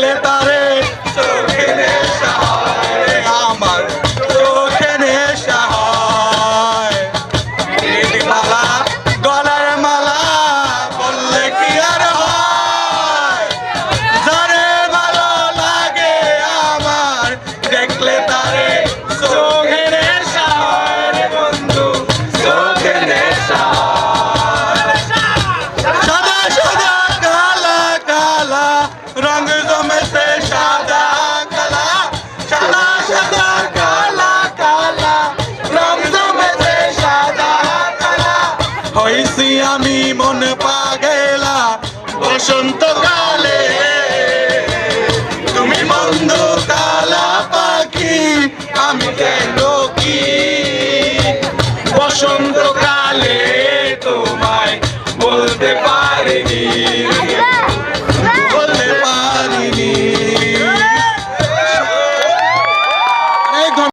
দেখলে তারে আমি মন পাগেলা। গা